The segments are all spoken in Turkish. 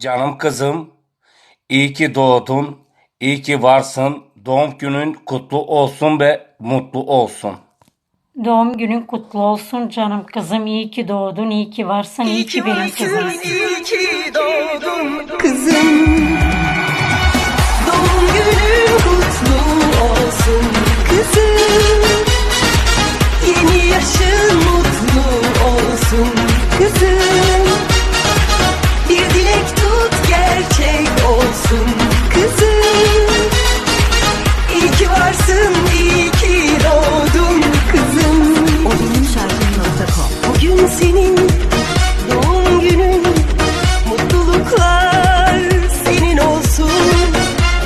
Canım kızım, iyi ki doğdun, iyi ki varsın. Doğum günün kutlu olsun ve mutlu olsun. Doğum günün kutlu olsun canım kızım. İyi ki doğdun, iyi ki varsın, iyi ki benim kızımsın. iyi ki doğdun kızım. Doğum günün kutlu olsun kızım. Yeni yaşın mutlu olsun kızım. Senin doğum günün Mutluluklar senin olsun.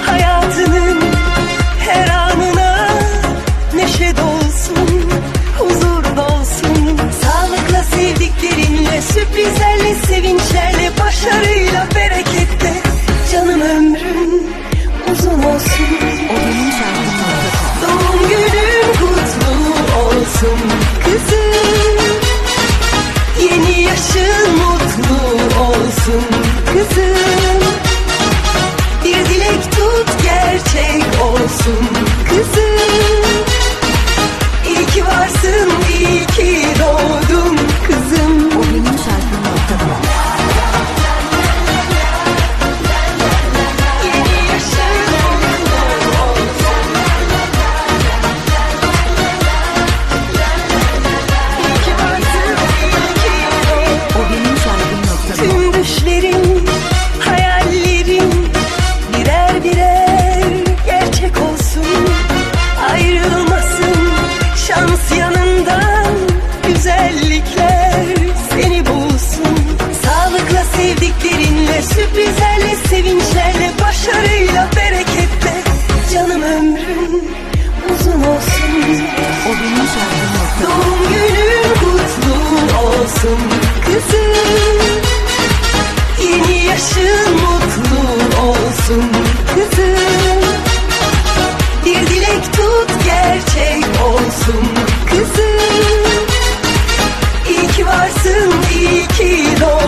Hayatının her anına neşe dolsun Huzur dolsun. Sağlıkla sevdiklerinle Sürprizlerle, sevinçlerle Başarıyla, kızım Sevinçlerle, başarıyla, bereketle. Canım ömrüm uzun olsun. O benim Doğum günün kutlu olsun. Kızım Yeni yaşın mutlu olsun. Kızım Bir dilek tut gerçek olsun. Kızım İyi ki varsın, iyi ki doğdun.